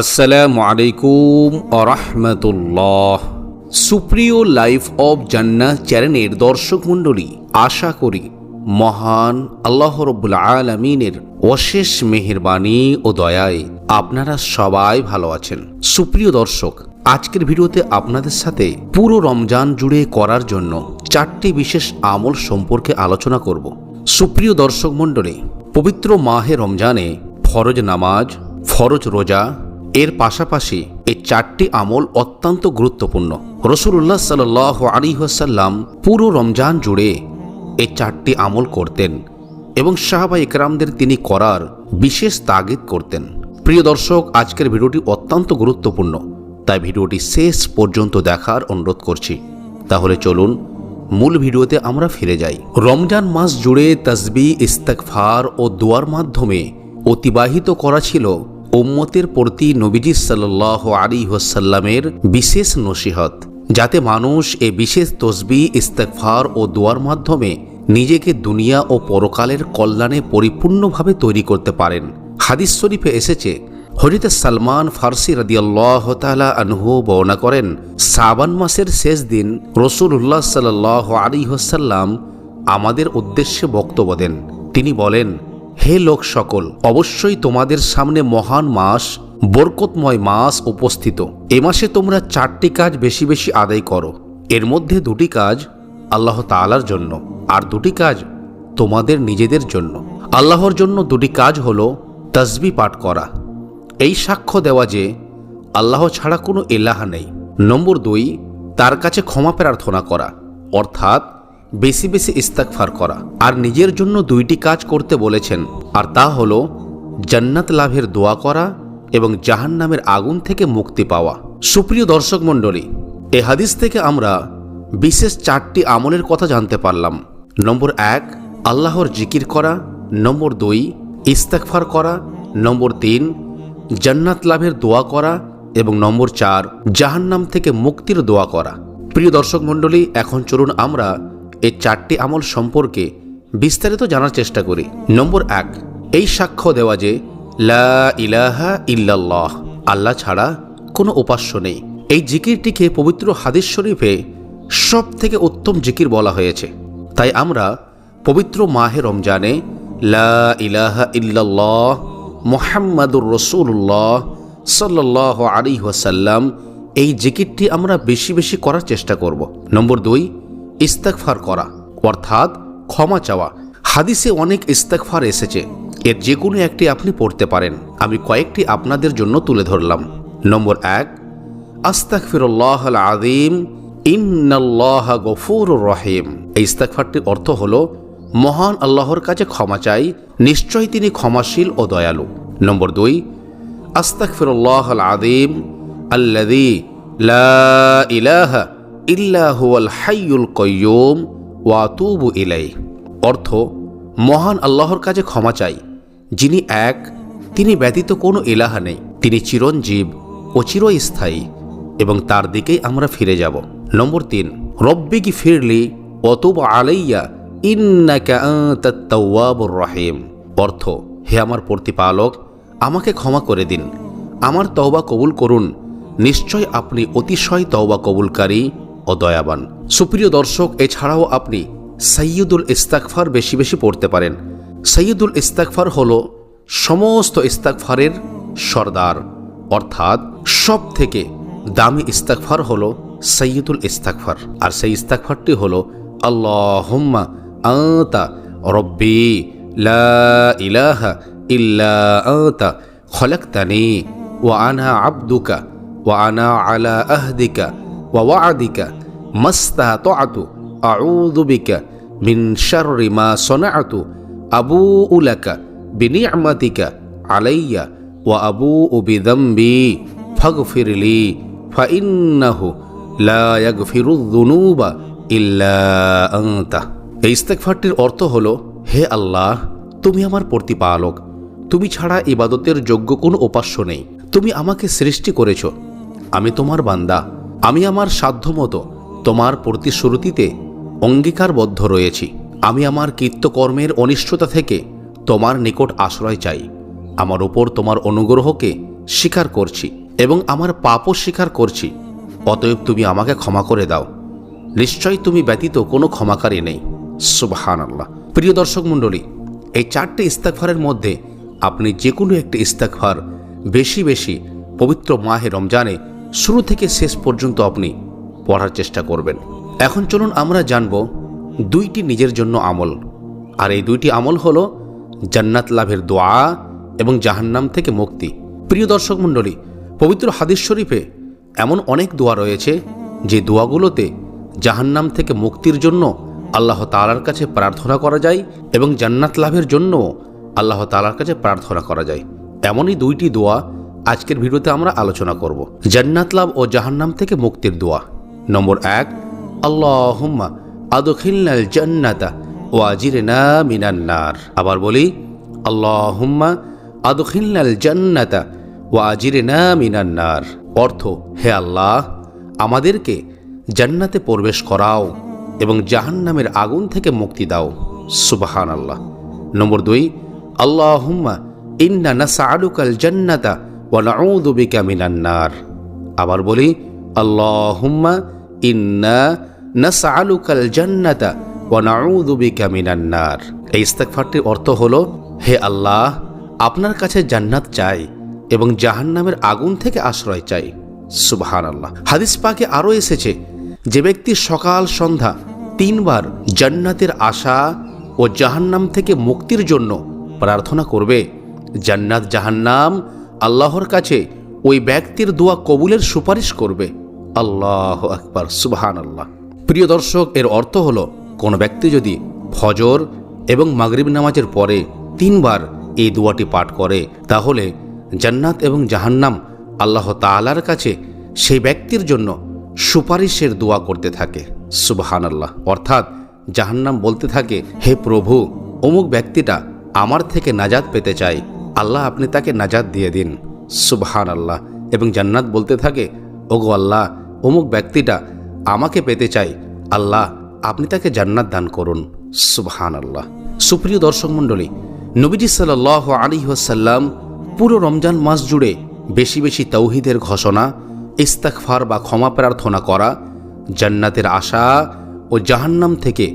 আসসালামু আলাইকুম আরহামতুল্লাহ সুপ্রিয় লাইফ অব জান্নাহ চ্যানেলের দর্শক মণ্ডলী, আশা করি মহান আল্লাহ রব্বুল আলমিনের অশেষ মেহেরবানি ও দয়ায় আপনারা সবাই ভালো আছেন। সুপ্রিয় দর্শক, আজকের ভিডিওতে আপনাদের সাথে পুরো রমজান জুড়ে করার জন্য চারটি বিশেষ আমল সম্পর্কে আলোচনা করব। সুপ্রিয় দর্শক মণ্ডলী, পবিত্র মাহে রমজানে ফরজ নামাজ, ফরজ রোজা এর পাশাপাশি এই চারটি আমল অত্যন্ত গুরুত্বপূর্ণ। রসুল্লাহ সাল আলী সাল্লাম পুরো রমজান জুড়ে এই চারটি আমল করতেন এবং সাহাবা ইকরামদের তিনি করার বিশেষ তাগিদ করতেন। প্রিয় দর্শক, আজকের ভিডিওটি অত্যন্ত গুরুত্বপূর্ণ, তাই ভিডিওটি শেষ পর্যন্ত দেখার অনুরোধ করছি। তাহলে চলুন, মূল ভিডিওতে আমরা ফিরে যাই। রমজান মাস জুড়ে তসবি ইস্তেকফার ও দোয়ার মাধ্যমে অতিবাহিত করা ছিল উম্মতের প্রতি নবীজি সাল্লাহ আলী হোসাল্লামের বিশেষ নসিহত, যাতে মানুষ এ বিশেষ তসবি ইস্তেকফার ও দোয়ার মাধ্যমে নিজেকে দুনিয়া ও পরকালের কল্যাণে পরিপূর্ণভাবে তৈরি করতে পারেন। হাদিস শরীফে এসেছে হরিত সালমান ফার্সি রাদিয়াল্লাহ তালা আনহু বর্ণনা করেন সাবান মাসের শেষ দিন রসুল্লাহ সাল্লাহ আলী হোসাল্লাম আমাদের উদ্দেশ্যে বক্তব্য দেন। তিনি বলেন হে লোক সকল, অবশ্যই তোমাদের সামনে মহান মাস, বরকতময় মাস উপস্থিত। এ মাসে তোমরা চারটি কাজ বেশি বেশি আদায় করো। এর মধ্যে দুটি কাজ আল্লাহ তালার জন্য, আর দুটি কাজ তোমাদের নিজেদের জন্য। আল্লাহর জন্য দুটি কাজ হলো তসবি পাঠ করা। এই সাক্ষ্য দেওয়া যে, আল্লাহ ছাড়া কোনো এলাহা নেই। নম্বর দুই, তার কাছে ক্ষমা প্রার্থনা করা। অর্থাৎ বেশি বেশি ইস্তাকফার করা। আর নিজের জন্য দুইটি কাজ করতে বলেছেন। আর তা হল, জান্নাত লাভের দোয়া করা এবং জাহান্নামের আগুন থেকে মুক্তি পাওয়া। সুপ্রিয় দর্শক মণ্ডলী, এ হাদিস থেকে আমরা বিশেষ চারটি আমলের কথা জানতে পারলাম। নম্বর এক, আল্লাহর জিকির করা। নম্বর দুই ইস্তেকফার করা। নম্বর তিন, জান্নাত লাভের দোয়া করা। এবং নম্বর চার, জাহান্নাম থেকে মুক্তির দোয়া করা। প্রিয় দর্শক মণ্ডলী, এখন চলুন আমরা এই চারটি আমল সম্পর্কে বিস্তারিত জানার চেষ্টা করি। নম্বর এক, এই সাক্ষ্য দেওয়া যে, লা ইলাহা ইল্লাল্লাহ, আল্লাহ ছাড়া কোনো উপাস্য নেই। এই জিকিরটিকে পবিত্র হাদিস শরীফে সব থেকে উত্তম জিকির বলা হয়েছে। তাই আমরা পবিত্র মাহে রমজানে, লা ইলাহা ইল্লাল্লাহ, মোহাম্মদুর রসুল্লাহ সাল্লাহ আলী ওয়াসাল্লাম, এই জিকিরটি আমরা বেশি বেশি করার চেষ্টা করব। নম্বর দুই ইস্তেকফার করা, অর্থাৎ ক্ষমা চাওয়া। হাদিসে অনেক ইস্তেকফার এসেছে। এর যে কোনো একটি আপনি পড়তে পারেন। আমি কয়েকটি আপনাদের জন্য তুলে ধরলাম। নম্বর এক আস্তাকফিরুল্লাহ আদিম ইন্নাল্লাহ গফুর রহিম। এই ইস্তাকফারটির অর্থ হলো, মহান আল্লাহর কাছে ক্ষমা চাই, নিশ্চয়ই তিনি ক্ষমাশীল ও দয়ালু। নম্বর দুই আস্তাকফিরুল্লাহ আদিম আল্লাদি লা ইলাহা ইল্লা হুয়াল হাইয়ুল কয়্যুম ওয়াতুবু ইলাই অর্থ, মহান আল্লাহর কাছে ক্ষমা চাই, যিনি এক, তিনি ব্যতীত কোনো ইলাহা নেই, তিনি চিরঞ্জীব ও চিরস্থায়ী এবং তার দিকেই আমরা ফিরে যাব। নম্বর তিন রব্বিকি ফিরলি অতুব আলাইয়া, ইন্নাকা আনতাত তাওয়াবুর রহিম। অর্থ, হে আমার প্রতিপালক, আমাকে ক্ষমা করে দিন, আমার তওবা কবুল করুন, নিশ্চয় আপনি অতিশয় তওবা কবুলকারী ও দয়াবান। সুপ্রিয় দর্শক, এছাড়াও আপনি সৈয়দুল ইস্তাকফার বেশি বেশি পড়তে পারেন। সৈয়দুল ইস্তাকফার হল সমস্ত ইস্তাকফারের সর্দার। অর্থাৎ সব থেকে দামি ইস্তাকফার হল সৈয়দুল ইস্তাকফার আর সেই ইস্তাকফারটি হল, আল্লাহুম্মা আতা রব্বি লা ইলাহা ইল্লা আতা খলাকতানি ওয়া আনা আব্দুকা ওয়া আনা আলা আহদিকা ওয়া ওয়াদিকা মাস্তাতাতু আউযু বিকা মিন শাররি মা সনাআতু আবুউ লাকা বিনি'মাতিকা আলাইয়া ওয়া আবুউ বিযামবি ফাগফিরলি, ফাইন্নাহু লা ইয়াগফিরুয যুনুবা ইল্লা আনতা। এই ইস্তেগফারটির অর্থ হলো, হে আল্লাহ, তুমি আমার প্রতিপালক। তুমি ছাড়া ইবাদতের যোগ্য কোনো উপাস্য নেই। তুমি আমাকে সৃষ্টি করেছ। আমি তোমার বান্দা। আমি আমার সাধ্যমতো তোমার প্রতিশ্রুতিতে অঙ্গীকারবদ্ধ রয়েছি। আমি আমার কৃত্যকর্মের অনিষ্টতা থেকে তোমার নিকট আশ্রয় চাই। আমার ওপর তোমার অনুগ্রহকে স্বীকার করছি এবং আমার পাপও স্বীকার করছি। অতএব তুমি আমাকে ক্ষমা করে দাও। নিশ্চয়ই তুমি ব্যতীত কোনো ক্ষমাকারী নেই। সুবহান আল্লাহ প্রিয় দর্শক মণ্ডলী, এই চারটে ইস্তাকফারের মধ্যে আপনি যে কোনো একটি ইস্তাকফার বেশি বেশি পবিত্র মাহে রমজানে শুরু থেকে শেষ পর্যন্ত আপনি পড়ার চেষ্টা করবেন। এখন চলুন আমরা জানব দুইটি নিজের জন্য আমল। আর এই দুইটি আমল হলো জান্নাত লাভের দোয়া এবং জাহান্নাম থেকে মুক্তি। প্রিয় দর্শক মণ্ডলী, পবিত্র হাদিস শরীফে এমন অনেক দোয়া রয়েছে যে দোয়াগুলোতে জাহান্নাম থেকে মুক্তির জন্য আল্লাহ তালার কাছে প্রার্থনা করা যায় এবং জান্নাত লাভের জন্য আল্লাহ তালার কাছে প্রার্থনা করা যায়। এমনই দুইটি দোয়া আজকের ভিডিওতে আমরা আলোচনা করব। জান্নাত লাভ ও জাহান্নাম থেকে মুক্তির দোয়া। নম্বর এক, আল্লাহুম্মা আদখিলনাল জান্নাতা ও আজিরনা মিনান্নার আবার বলি, আল্লাহুম্মা আদখিলনাল জান্নাতা ও আজিরনা মিনান্নার অর্থ, হে আল্লাহ, আমাদেরকে জান্নাতে প্রবেশ করাও এবং জাহান্নামের আগুন থেকে মুক্তি দাও। সুবাহান আল্লাহ নম্বর দুই, আল্লাহুম্মা ইন্না নাসআলুকাল জান্নাতা ওয়া নাউযু বিকা মিনান নার। আবার বলি আল্লাহুম্মা অর্থ হলো, হে আল্লাহ, আপনার কাছে জান্নাত চাই এবং জাহান্নামের আগুন থেকে আশ্রয় চাই। সুবহান আল্লাহ হাদিস পাকে আরও এসেছে, যে ব্যক্তি সকাল, সন্ধ্যা তিনবার জান্নাতের আশা ও জাহান্নাম থেকে মুক্তির জন্য প্রার্থনা করবে, জান্নাত জাহান্নাম আল্লাহর কাছে ওই ব্যক্তির দোয়া কবুলের সুপারিশ করবে। আল্লাহ আকবার সুবহান আল্লাহ প্রিয় দর্শক, এর অর্থ হলো, কোনো ব্যক্তি যদি ফজর এবং মাগরিব নামাজের পরে তিনবার এই দোয়াটি পাঠ করে, তাহলে জান্নাত এবং জাহান্নাম আল্লাহ তাআলার কাছে সেই ব্যক্তির জন্য সুপারিশের দোয়া করতে থাকে সুবহান আল্লাহ অর্থাৎ জাহান্নাম বলতে থাকে, হে প্রভু, অমুক ব্যক্তিটা আমার থেকে নাজাদ পেতে চাই আল্লাহ আপনি তাকে নাজাদ দিয়ে দিন সুবহান আল্লাহ এবং জান্নাত বলতে থাকে, ওগো আল্লাহ অমুক ব্যক্তিটা আমাকে পেতে চাই আল্লাহ, আপনি তাকে জান্নাত দান করুন। সুবহান আল্লাহ সুপ্রিয় দর্শক মণ্ডলী, নবীজি সাল্লাহ আলী ওয়াসাল্লাম পুরো রমজান মাস জুড়ে বেশি বেশি তৌহিদের ঘোষণা ইস্তাকফার বা ক্ষমা প্রার্থনা করা, জান্নাতের আশা ও জাহান্নাম থেকে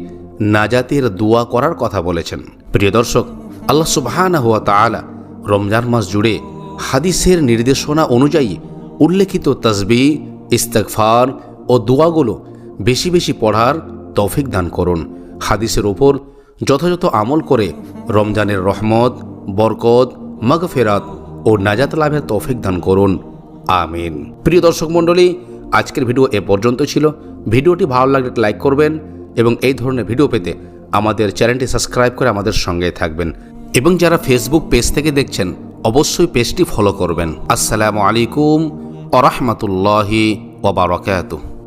নাজাতের দোয়া করার কথা বলেছেন। প্রিয় দর্শক, আল্লাহ সুবহানা হুয়া তাআলা রমজান মাস জুড়ে হাদিসের নির্দেশনা অনুযায়ী উল্লেখিত তসবি ইস্তাকফার ও দোয়াগুলো বেশি বেশি পড়ার তৌফিক দান করুন। হাদিসের ওপর যথাযথ আমল করে রমজানের রহমত, বরকত, মগফেরাত ও নাজাত লাভের তৌফিক দান করুন। আমিন। প্রিয় দর্শক মণ্ডলী, আজকের ভিডিও এ পর্যন্ত ছিল। ভিডিওটি ভালো লাগলে লাইক করবেন এবং এই ধরনের ভিডিও পেতে আমাদের চ্যানেলটি সাবস্ক্রাইব করে আমাদের সঙ্গে থাকবেন। এবং যারা ফেসবুক পেজ থেকে দেখছেন, অবশ্যই পেজটি ফলো করবেন। আসসালামু আলাইকুম ورحمة الله وبركاته.